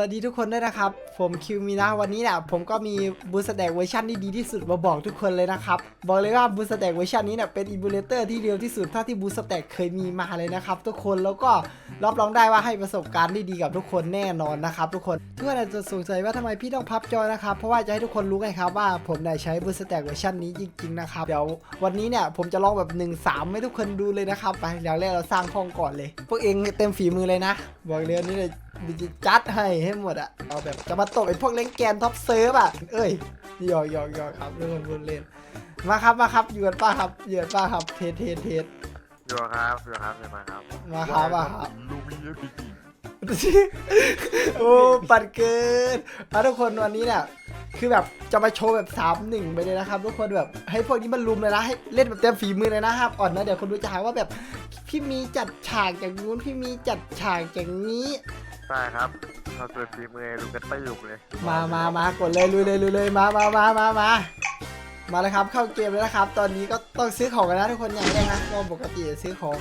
สวัสดีทุกคนด้วยนะครับ ผมคิวมีนะวันนี้เนี่ยผมก็มีบูสแต็กเวอร์ชันที่ดีที่สุดมาบอกทุกคนเลยนะครับ บอกเลยว่าบูสแต็กเวอร์ชันนี้เนี่ยเป็นอิมูเลเตอร์ที่เร็วที่สุดเท่าที่บูสแต็กเคยมีมาเลยนะครับทุกคนแล้วก็รับรองได้ว่าให้ประสบการณ์ที่ดีกับทุกคนแน่นอนนะครับทุกคนทุกคนอาจจะสงสัยว่าทำไมพี่ต้องพับจอยนะครับเพราะว่าจะให้ทุกคนรู้ไงครับว่าผมได้ใช้บูสแต็กเวอร์ชันนี้จริงๆนะครับเดี๋ยววันนี้เนี่ยผมจะลองแบบ1 3ให้ทุกคนดูเลยนะครับไปอย่างแรกเราสร้างห้องก่อนเลย พวกเองเต็มฝีมือเลยนะ บอกเลยวันนี้เลย ดิจิจัดให้ให้หมดอะเอาแบบจะมาตบไอ้พวกเล่นแกนท็อปเซิร์ฟอะเอ้ยหยอกหยอกหยอกครับเรื่องพูดเล่นมาครับมาครับอยู่กันป้าครับอยู่กันป้าครับเทสเทสเทสอยู่ครับอยู่ครับอยู่มาครับมาครับมาครับลูมิเอพีจีโอ้ปัดเกินเอาทุกคนวันนี้เนี่ยคือแบบจะมาโชว์แบบ3 1ไปเลยนะครับทุกคนแบบให้พวกนี้มันลุมเลยนะให้เล่นแบบเต็มฝีมือเลยนะครับอ่อนนะเดี๋ยวคนดูจะหาว่าแบบพี่มีจัดฉากอย่างนู้นพี่มีจัดฉากอย่างนี้ ใช่ครับเราตัวฝีมือลูกกระตือเลย มามามากดเลยลุยเลยลุยเลยมามามามามามาเลยครับเข้าเกมแล้วนะครับ ตอนนี้ก็ต้องซื้อของกันนะทุกคนอย่างแรกนะก็ปกติซื้อของ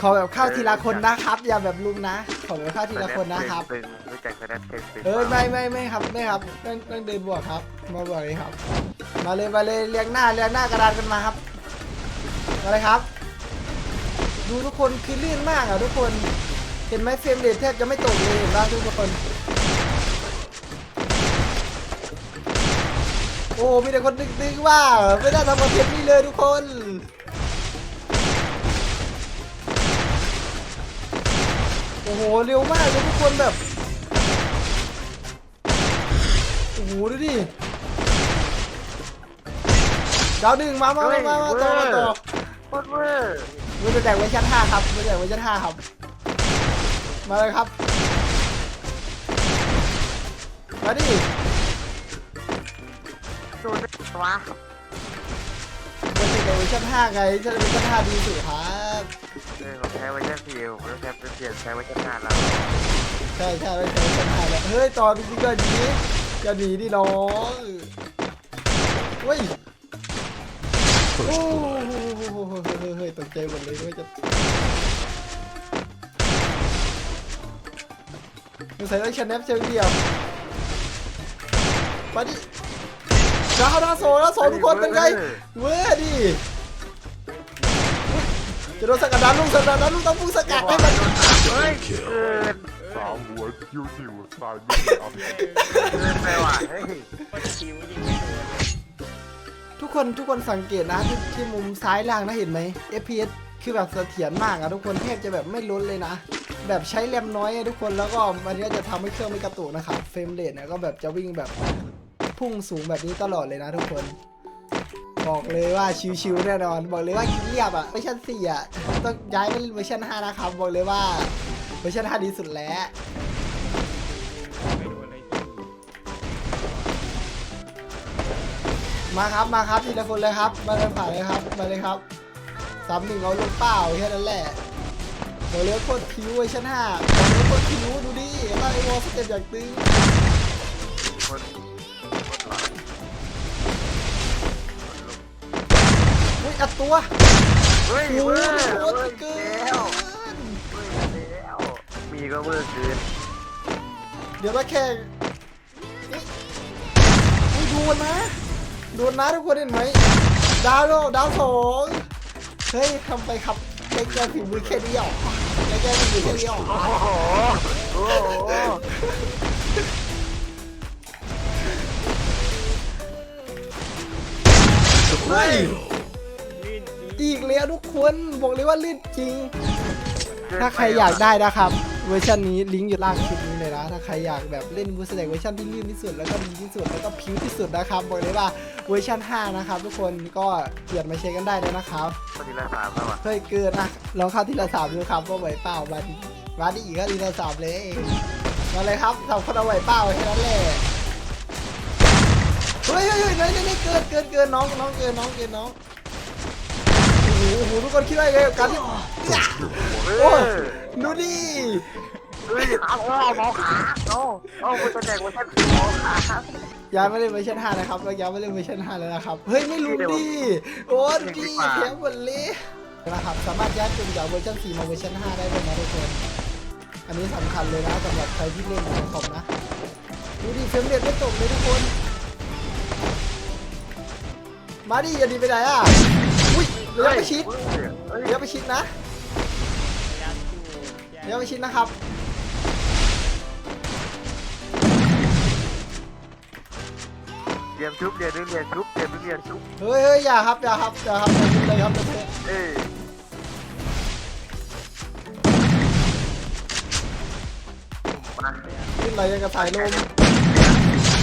ขอแบบเข้าทีละคนนะครับ อย่าแบบลุมนะขอแบบเข้าทีละคนนะครับตึงรู้จักแสดงเทนตึงเออไม่ไม่ไม่ครับไม่ครับต้องต้องเดินบวกครับ มาบวกเลยครับ มาเลยมาเลยเรียงหน้าเรียงหน้ากระดานกันมาครับมาเลยครับ ดูทุกคนคือลื่นมากอะทุกคน เห็นไหมเฟรมเรทแทบจะไม่ตกเลยเห็นป่ะทุกคน โอ้มีแต่คนดึกๆว่า ไม่ได้ทำคอนเทนต์นี่เลยทุกคนโอ้โหเร็วมากเลยทุกคนแบบโอ้โหดูดิดาวหนึ่งมามามามามาต่อมาต่อโคตรเวอร์มือจะแจกเวอร์ชัน5ครับมือจะแจกเวอร์ชัน5ครับ มาเลยครับมาดิดูดิวะมือจะแจกเวอร์ชัน5ไงจะเวอร์ชัน5ดีสุดครับเออผมใช้เวอร์ชันสี่ผมต้องใช้เปลี่ยนใช้เวอร์ชันห้าแล้วใช่ใช่ไม่ใช่เวอร์ชัน5แล้วเฮ้ยต่อจริงๆก็ดีจะหนีดิน้องเฮ้ยโอ้โหเฮ้ยตกใจหมดเลยว่าจะ สงสัยต้องชนะเชิงเดียวมาดิดาวดาวโซดาวโซทุกคนเป็นไง เว้ยดิจะโดนสกัดดานลุงสกัดดานลุงต้องพุ่งสกัดให้มันเฮ้ยเกินสาวหัวคิ้วคิ้วสายไม่ได้เอาเกินไปว่ะเฮ้ยทุกคนทุกคนสังเกตนะที่ที่มุมซ้ายล่างนะเห็นไหม FPS คือแบบเสถียรมากอะทุกคนแทบจะแบบไม่ล้นเลยนะ แบบใช้แรมน้อยทุกคนแล้วก็มันก็จะทำให้เครื่องไม่กระตุกนะครับเฟรมเรทเนี่ยก็แบบจะวิ่งแบบพุ่งสูงแบบนี้ตลอดเลยนะทุกคน บอกเลยว่าชิวๆแน่นอน บอกเลยว่าเรียบอะเวอร์ชัน4อะต้องย้ายไปเวอร์ชัน5นะครับบอกเลยว่าเวอร์ชัน5ดีสุดแล้วมาครับมาครับทีละคนเลยครับ มาเลยผ่านเลยครับมาเลยครับสามหนึ่งเอาลงเปล่าแค่นั้นแหละ โหเลือโคตรผิวเวอร์ชันห้าโหเลือโคตรผิวดูดิไล่วอลสเต็ปอย่างตึงคนคนหล่ออุ้ยอัดตัวเฮ้ยโอ้เวโหอร์โคเวอตรร์เกิแล้วนเวอร์แล้วมีก็เวอร์เกินเดี๋ยวมาแข่งอุ้ยโดนนะโดนนะทุกคนเห็นไหมดาวโลดาวสองเฮ้ยทำไปครับ แค่แค่ฝีมือแค่นี้หรอแค่แค่ฝีมือแค่นี้หรอโอ้โหโอ้โหเฮ้ยอีกแล้วทุกคนบอกเลยว่าลื่นจริง ถ้าใครอยากได้นะครับ เวอร์ชันนี้ลิงก์อยู่ล่างคลิปนี้เลยนะ ถ้าใครอยากแบบเล่นบูสเต็กเวอร์ชันที่ลื่นที่สุดแล้วก็ดีที่สุดแล้วก็พิ้วที่สุดนะครับบอกเลยว่าเวอร์ชัน5นะครับทุกคนก็เปลี่ยนมาเช็คกันได้เลยนะครับคนที่ละสามแล้วอะเฮ้ยเกินนะลองเข้าทีละสามดูครับว่าไหวเปล่ามาดิมาดิอีกก็ทีละสามเลยมาเลยครับสองคนเอาไหวเปล่าแค่นั้นแหละเฮ้ยเฮ้ยเฮ้ยเฮ้ยเฮ้ยเกินเกินเกินน้องน้องเกินน้องเกินน้องโอ้โหโอ้โหทุกคนคิดว่าไงกับการที่โอ้ยอดูดิเฮ้ยขาโอ้หมอขาโอ้โอ้คุณจะแจกเวอร์ชันหมอขาย้ายไม่เล่นเวอร์ชัน5นะครับเราย้ายไม่เล่นเวอร์ชัน5แล้วนะครับ เฮ้ยไม่รู้ดิโอ้ดูดิแถมหมดเลยนะครับสามารถย้ายเป็นจากเวอร์ชัน4มาเวอร์ชัน5ได้เลยนะทุกคน อันนี้สำคัญเลยนะสำหรับใครที่เล่นในคอมนะ ดูดิเฟรมเรทไม่ตกเลยทุกคน มาดิอย่าดีไปไหนอะ อุ้ยระยะประชิดเฮ้ยระยะประชิดนะระยะประชิดนะครับเรียนชุบเรียนเรียนชุบเรียนเรียนชุบเฮ้ยเฮ้ยอย่าครับอย่าครับอย่าครับอย่ายิงเลยครับเพื่อนเอ้ยมาขึ้นอะไรยังกระสายลม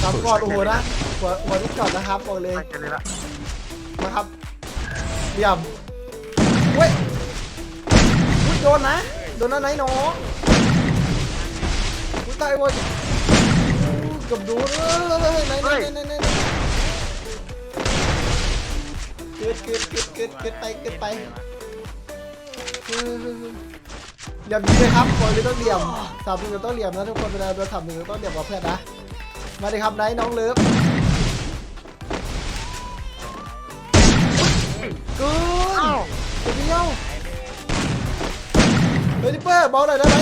ตามกอดโอ้โหนะหัวหัวที่จอดนะครับบอกเลยไปกันเลยละมาครับ เดี่ยมเว้ยอุ๊ยโดนนะ โดนนะไหนน้องอุ้ยตายหมดอู้เกับโดนเอ้ยไหนไหนไหนไหนไหนเกิดเกิดเกิดเกิดเกิดไปเกิดไปเออเหลี่ยมยิงเลยครับบอลเลยต้องเหลี่ยมสามหนึ่งก็ต้องเหลี่ยมนะทุกคนเวลาโดนสามหนึ่งก็ต้องเหลี่ยมกับเพื่อนนะ มาเลยครับไหนน้องเลิฟ เฮ้ยลิปเปอร์เบาหน่อยได้ไหม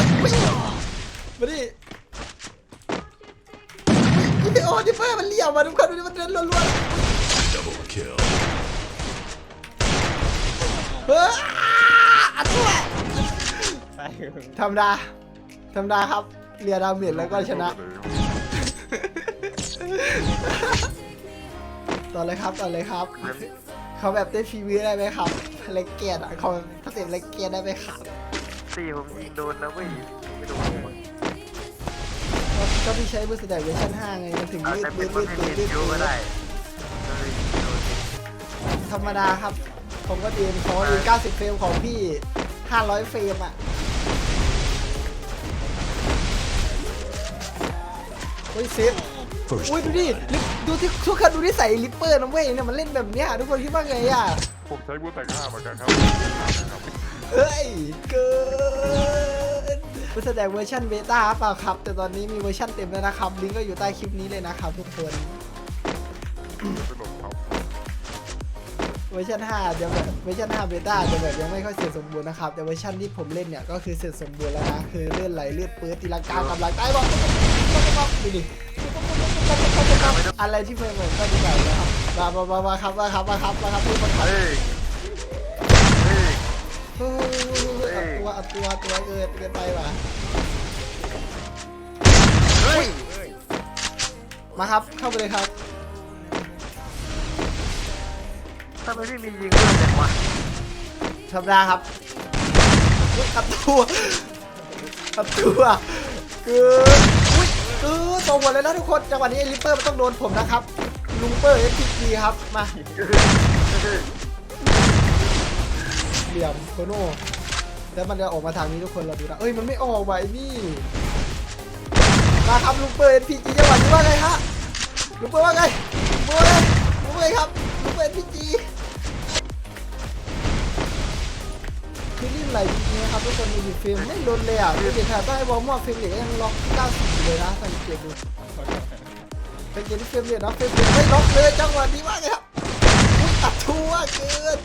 มาดิอุ๊ยโอ้ลิปเปอร์มันเลี้ยวมาทุกคนดูดิมันเดินล้วนๆเฮ้ยอัดตัวธรรมดาธรรมดาครับเรียดาเมจแล้วก็ชนะ ต่อเลยครับต่อเลยครับ เขาแบบเต้นฟรีวิวได้ไหมครับเลกเกียดอะเขาถ้าเต้นเลกเกียดได้ไหมครับ สี่ผมยิงโดนนะเว้ยไม่โดนผมอะก็ก็พี่ใช้เบอร์สแตทเวอร์ชัน5ไงมันถึงเอายืดแต่เป็ยืนดว่ายืดเป็นยืดเมนยืดยูก็ได้เฮ้ยโดนธรรมดาครับ ผมก็ดีนของดีน90 เฟรมของพี่ 500 เฟรมอะเฮ้ยเซฟ First อุ้ยดูดิลิปดูที่ทุกคนดูที่ใส่ลิปเปอร์นะเว้ยเนี่ยมันเล่นแบบเนี้ยทุกคนคิดว่าไงอะ ผมใช้บูแต่งห้าเหมือนกันครับ เฮ้ย เกิ นมันแสดงเวอร์ชันเบต้าเปล่าครับ แต่ตอนนี้มีเวอร์ชันเต็มแล้วนะครับ ลิงก์ก็อยู่ใต้คลิปนี้เลยนะครับทุกคนสนุกครับเวอร์ชัน5จะแบบเวอร์ชัน5เบต้าจะแบบยังไม่ค่อยเสร็จสมบูรณ์นะครับ แต่เวอร์ชันที่ผมเล่นเนี่ยก็คือเสร็จสมบูรณ์แล้วนะ คือเลื่อนไหลเลือดปื้ดตีลังกากำลังใต้บอกดูดิอะไรที่เพิ่มเหมือนก็ดีใหญ่นะครับมามามามาครับมาครับมาครับมาครับพี่คนขับ เฮ้ยเฮ้ยเฮ้ยอัดตัวอัดตัวอัดตัวเกินเกินไปว่ะเฮ้ยมาครับเข้าไปเลยครับทำไมพี่มียิงด้วยจังวะธรรมดาครับอุ๊ยอัดตัวอัดตัวคืออุ้ยคือตรงหมดเลยนะทุกคนจังหวะนี้ไอ้ลิปเปอร์มันต้องโดนผมนะครับลุงเปอร์เอฟพีครับมาเหลี่ยมโคโน่ แล้วมันจะออกมาทางนี้ทุกคนเราดูนะเอ้ยมันไม่ออกว่ะไอ้นี่มาครับลุงเปอร์เอฟพีจังหวะนี้ว่าไงฮะลุงเปอร์ว่าไงลุงเปอร์ว่าไงลุงเปอร์ครับลุงเปอร์เอฟพีคือรีบไหลจริงๆนะครับทุกคนมีดิเฟรมไม่ลดเลยอะคือเด็กขาใต้บอลมอเฟรมเด็กก็ยังล็อก90อยู่เลยนะสังเกตดูสังเกตที่เฟรมเด็กนะเฟรมเด็กไม่ล็อกเลยจังหวะนี้ว่าไงครับอุ๊ยตัดทั่วเกิน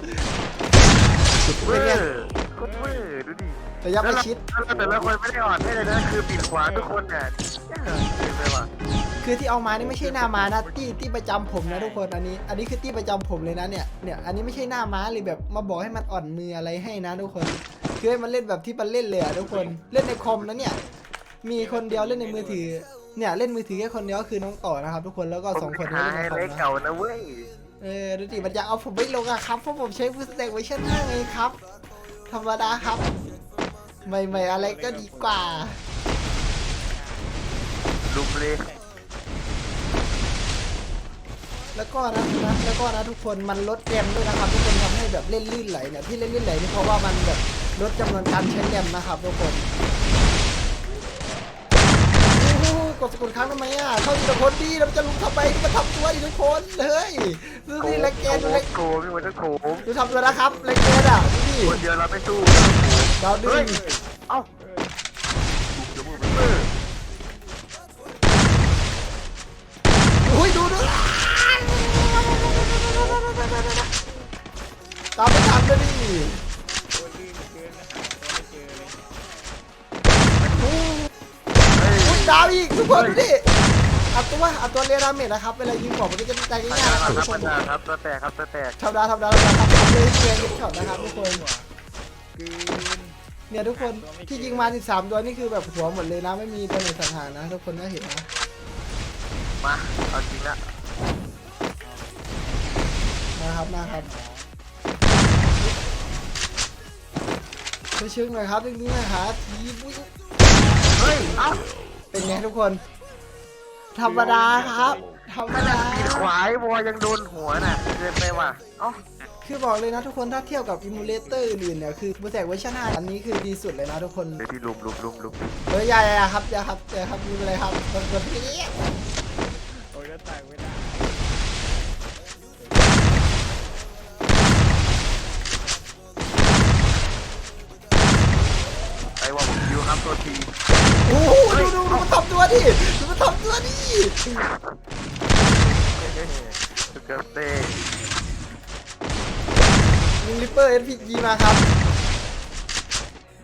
เว้ย โคตรเว้ยดูดิระยะประชิด แล้วแต่ละคนไม่ได้อ่อนให้เลยนะคือปิดขวาทุกคนเนี่ยเห็นไหมวะคือที่เอามานี่ไม่ใช่หน้าม้านะตี้ตี้ประจำผมนะทุกคนอันนี้ อันนี้คือตี้ประจำผมเลยนะเนี่ยเนี่ยอันนี้ไม่ใช่หน้าม้าเลยแบบมาบอกให้มันอ่อนมืออะไรให้นะทุกคนคือให้มันเล่นแบบที่มันเล่นเลยอะทุกคนเล่นในคอมนะเนี่ย มีคนเดียวเล่นในมือถือ เนี่ยเล่นมือถือแค่คนเดียวก็คือน้องต่อนะครับ ทุกคนแล้วก็สองคนผมนี้หาเล่นในคอเล็มกนะ เก่านะเว้ย เออดูดิมันจะเอาผมไม่ลงอะครับเพราะผมใช้บูสแต็กเวอร์ชัน5ไงครับ ธรรมดาครับ ใหม่ๆอะไรก็ดีกว่าลุมเลยแล้วก็นะนะแล้วก็นะทุกคนมันลดแรมด้วยนะครับ ทุกคนทำให้แบบเล่นลื่นไหลเนี่ยที่เล่นลื่นไหลนี่เพราะว่ามันแบบลดจำนวนการใช้แรมนะครับทุกคนโอ้โหกดสกุลครั้งทำไมอะเข้าอีกคนดีแล้วมันจะลุกทำไมมันทำตัวอีกทุกคนเฮ้ยดูดิแรงแกนดูแรงโกพี่วันนั้นโกงดูทำตัวนะครับแรงแกนอะดูดิ คนเดียวเราไม่สู้ดาวดึเฮ้ยงเอ้าจะมือเป็นเอออุ้ยดูดูตามไม่ทันเลยดิโอ้คนดู ดิอัดตัวอัดตัวเรียดาเมจนะครับเวลายิงของมันก็จะใจอาง่ายจารย์ๆคนะรับทุกคนอาจารย์ครับตัวแตกครับตัวแตกทำได้ทำได้ทำได้ครับทำเลยเชียร์ช็อตนะครับทุกคนกืนเนี่ยทุกคนที่ยิงมา13ตัวนี่คือแบบหัวหมดเลยนะไม่มีตัวไหนสังหารนะ ทุกคนก็เห็นนะมาเอาจริงละนะครับนะครับไปชึงหน่อยครับจริงๆนะหาทีบุ้ยเฮ้ยเอ้าเป็นไงทุกคน ธรรมดาครับ ธรรมดา ปีนขวายวัวยังโดนหัวน่ะเกินไปว่ะเอ้าคือบอกเลยนะทุกคนถ้าเทียบกับอิมูเลเตอร์อื่นๆเนี่ยคือบูแตกเวอร์ชัน5อันนี้คือดีสุดเลยนะทุกคนเดี๋ยวที่ลุมลุมลุมลุมเฮ้ยอย่าอย่าครับอย่าครับอย่าครับไมีอะไรครับกดกดพี่โอ้ยก็แตกไม่ได้ไอ้ว่าผมยิวครับตัวทีโอ้โหดูดูดูมันทำตัวดิดูมัน ทำตัวดิเกิร์เต้ยิงริปเปอร์เอสพีจีมาครับ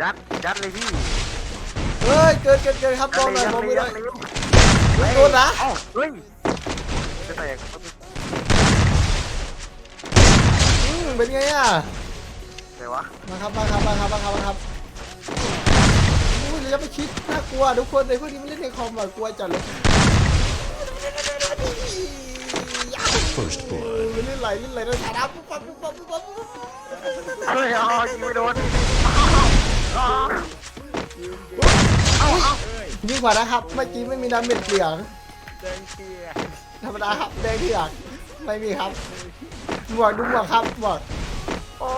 ยัดยัดเลยพี่เฮ้ย เกินเกินเกินครับมองหน่อยมองม่ได้ยัดเลยโดนนะเอ้าเฮ้ยจะแตกอืมเป็นไงอะไหนวะ มาครับ มาครับ มาครับ มาครับมาครับ อุ้ยอย่าไปคิดน่ากลัวทุกคนในพวกนี้มันเล่นในคอมแบบกลัวจัดเลย First blood. เล่นไหลเล่นไหลแล้วถ่ายน้ำปุ๊บปั๊บปุ๊บปั๊บปุ๊บปั๊บปุ๊บปั๊บเฮ้ยอ๋อยิงไม่โดนอ๋อยิ่งกว่านะครับเมื่อกี้ไม่มีดาเมจเหลืองแดงเกลียธรรมดาครับแดงเถือกไม่มีครับหมวกดูหมวกครับหมวกโอ้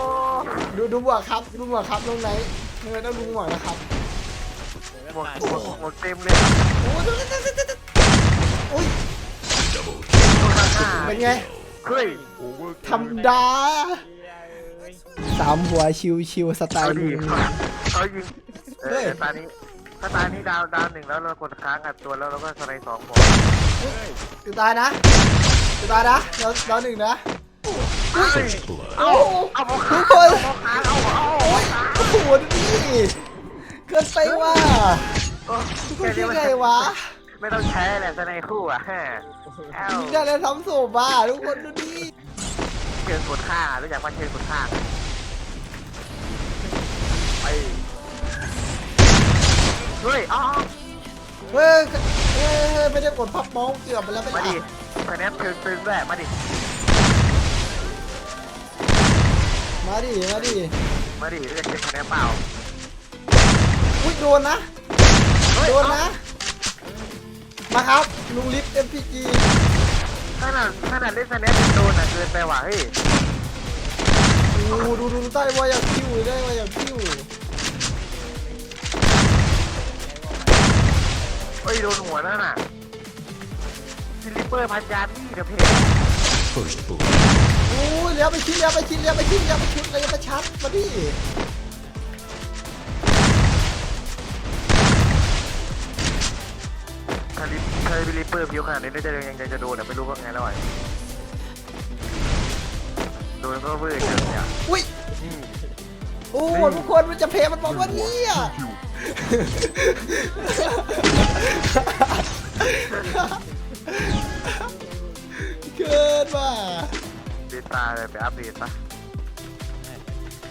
ดูดูหมวกครับดูหมวกครับตรงไหนเออต้องดูหมวกนะครับ หมดหมดหมดเต็มเลยครับโอ้ดูดูดูดูดูอุ้ยเป็นไงเฮ้ยโอเวอร์ธรรมดาสามหัวชิวชิวสไตล์ดีเขายิงเออตานี้ถ้าตานี้ดาวดาวหนึ่งแล้วเรากดค้างอัดตัวแล้วเราก็สไลด์สองหมดจะตายนะจะตายนะเราเราหนึ่งนะเอาเอาทุกคนเอาหมอค้างเอาเอาโอ้โหดูดิเกินไปว่ะทุกคนคิดไงวะไม่ต้องใช้แหละสไลด์คู่อะฮะเอ้ายิงได้แล้วทำศพอะทุกคนดูดิเชิญกดค่ารู้จักว่าเชิญกดค่าไปเฮ้ยอ๋อเฮ้ยเฮ้ยเฮ้ยไม่ได้กดพับเมาส์เกือบไปแล้วไม่มาได้ดิคะแนนเชิงตึงด้วยมาดิมาดิมาดิมาดิเรียกเช็คคะแนนเปล่า อุ้ยโดนนะ โดนนะ มาครับลุงลิฟต์ MPG ขนาดขนาดเล่นคะแนนเป็นโดนอะเกินไปว่ะเฮ้ยดูดูดูใต้ว่าอย่างคิวได้ว่าอย่างคิวเฮ้ยโดนหัวนั่นน่ะซิลิปเปอร์พันยานี่เดี๋ยวเพจ First blood. โอ้ยเลี้ยวไปชิดเลี้ยวไปชิดเลี้ยวไปชิดเลี้ยวไปชิดเลี้ยวไปชัดมาดิาลิปถ้าลิปเปอร์ผิวขนาดนี้น่าจะยังยังจะโดนอะไม่รู้ว่าไงแล้วอะโดนก็เวอร์เกินเนี่ยอุ้ยนี่โอ้โหทุกคนมันจะเพมันบอกว่าเนี่ยเกินว่ะเบต้าเลยไปอัปเดตปะ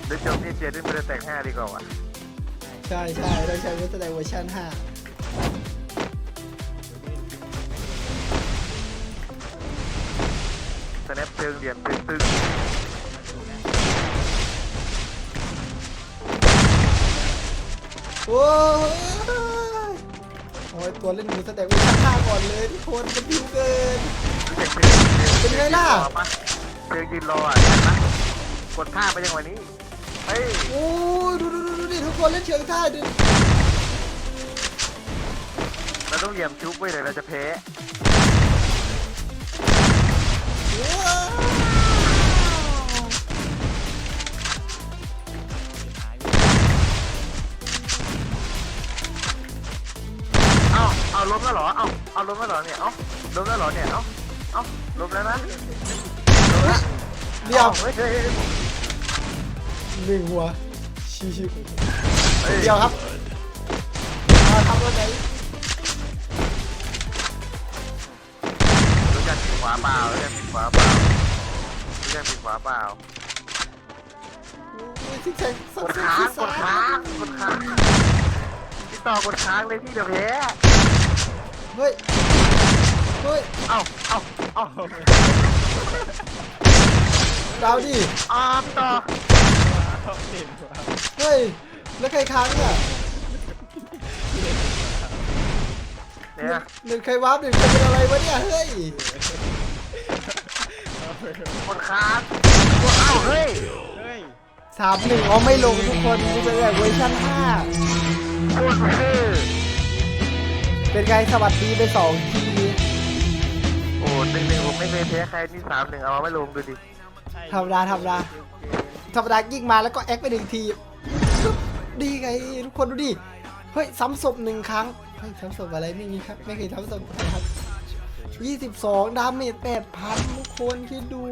เดี๋ยวจบนี่เจดิ้นมันจะแต่งห้าดีกว่าว่ะใช่ใช่เราใช้วิสแดงเวอร์ชัน5ส ชิงเหลี่ยมตึงตึงโอ้ยโอ้ยตัวเล่นวิสแดงเวอร์ชัน5ก่อนเลยทุกคนมันพิวเกินเป็นไงล่ะ เชิงยืนรออะเห็นปะกดท่าไปยังวันนี้เฮ้ยโอ้ยดูดูดูดูดิทุกคนเล่นเชิงท่าดิเราต้องเหลี่ยมชุบไว้เลยเราจะแพ้ว้าว เอ้าเอาล้มแล้วเหรอ เอ้าเอาล้มแล้วเหรอเนี่ย เอ้าล้มแล้วเหรอเนี่ย เอ้าเอ้าล้มแล้วนะล้มแล้วเดี๋ยวเฮ้ยเฮ้ยเฮ้ยหนึ่งหัวชิชิเฮ้ยเดี๋ยวครับมาทำอะไร วาเปล่าเรียกปิดขวาเปล่าเรียกปิดขวาเปล่าโอ้ยซิกแซกกดค้างกดค้างกดค้างพี่ต่อกดค้างเลยพี่เดี๋ยวแพ้เฮ้ยเฮ้ยเอ้าเอ้าเอ้าดาวดิอ้าพี่ต่อเฮ้ยแล้วใครค้างเนี่ยเนี่ยหนึ่งใครวาร์ปหนึ่งใครเป็นอะไรวะเนี่ยเฮ้ย กดค้างกดเอ้าเฮ้ยเฮ้ยสามหนึ่งเอาไม่ลงทุกคนบูสแตกเวอร์ชันห้าโคตรซื่อเป็นไงสวัสดีไปสองทีโอ้หนึ่งหนึ่งผมไม่เคยแพ้ใครนี่สามหนึ่งเอาไม่ลงดูดิธรรมดาธรรมดาธรรมดายิงมาแล้วก็แอคไปหนึ่งที ดีไงทุกคนดูดิ เฮ้ยซ้ำศพหนึ่งครั้ง เฮ้ยซ้ำศพอะไรไม่มีครับ ไม่เคยซ้ำศพนะครับ ยี่สิบสองดาเมจแปดพันทุกคนคิดดู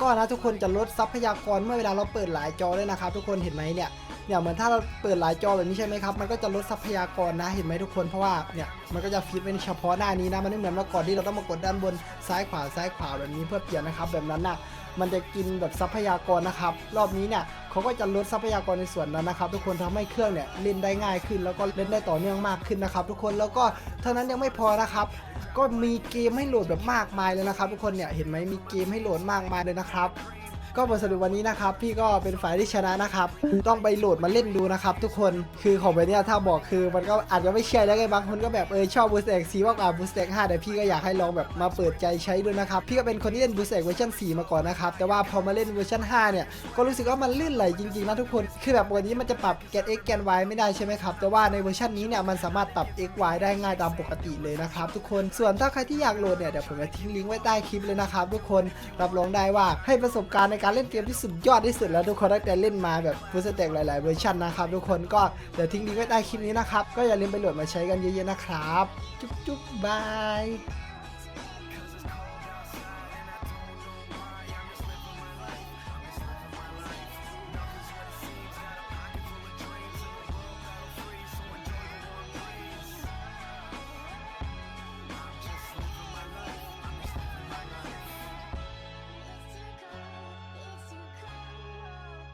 ก็นะทุกคนจะลดทรัพยากรเมื่อเวลาเราเปิดหลายจอด้วยนะครับ ทุกคนเห็นไหมเนี่ยเนี่ยเหมือนถ้าเราเปิดหลายจอแบบนี้ใช่ไหมครับ มันก็จะลดทรัพยากรนะเห็นไหมทุกคนเพราะว่าเนี่ยมันก็จะฟิตไว้เฉพาะหน้านี้นะมันไม่เหมือนเมื่อก่อนที่เราต้องมากดด้านบนซ้ายขวาซ้ายขวาแบบนี้เพื่อเปลี่ยนนะครับแบบนั้นนะ มันจะกินแบบทรัพยากรนะครับ รอบนี้เนี่ยเขาก็จะลดทรัพยากรในส่วนนั้นนะครับ ทุกคนทำให้เครื่องเนี่ยเล่นได้ง่ายขึ้น แล้วก็เล่นได้ต่อเนื่องมากขึ้นนะครับ ทุกคนแล้วก็เท่านั้นยังไม่พอนะครับก็มีเกมให้โหลดแบบมากมายเลยนะครับ ทุกคนเนี่ยเห็นไหมมีเกมให้โหลดมากมายเลยนะครับ ก็บทสรุปวันนี้นะครับ พี่ก็เป็นฝ่ายที่ชนะนะครับ ต้องไปโหลดมาเล่นดูนะครับ ทุกคนคือของแบบเนี้ถ้าบอกคือมันก็อาจจะไม่เชื่อแล้วไงบางคนก็แบบเออชอบบูสแตกสีมากกว่าบูสแตกห้าแต่พี่ก็อยากให้ลองแบบมาเปิดใจใช้ด้วยนะครับ พี่ก็เป็นคนที่เล่นบูสแตกเวอร์ชัน4 มาก่อนนะครับ แต่ว่าพอมาเล่นเวอร์ชัน5เนี่ยก็รู้สึกว่ามันลื่นไหลจริงๆนะทุกคนคือแบบวันนี้มันจะปรับแกน x แกน y ไม่ได้ใช่ไหมครับแต่ว่าในเวอร์ชันนี้เนี่ยมันสามารถปรับ x y ได้ง่ายตามปกติเลยนะครับทุกคนส่วนถ้าใครที่อยากโหลดเนี่ยเดี๋ยวผมจะทิ้งลิงก์ไว้ใต้คลิปเลยนะครับทุกคนรับรองได้ว่าให้ประสบการณ์ในการการเล่นเกมที่สุดยอดที่สุดแล้วทุกคนตั้งแต่เล่นมาแบบฟูสเต็กหลาย ๆ เวอร์ชันนะครับทุกคนก็เดี๋ยวทิ้งดีไว้ใต้คลิปนี้นะครับ ก็อย่าลืมไปโหลดมาใช้กันเยอะ ๆ นะครับ จุ๊บๆบาย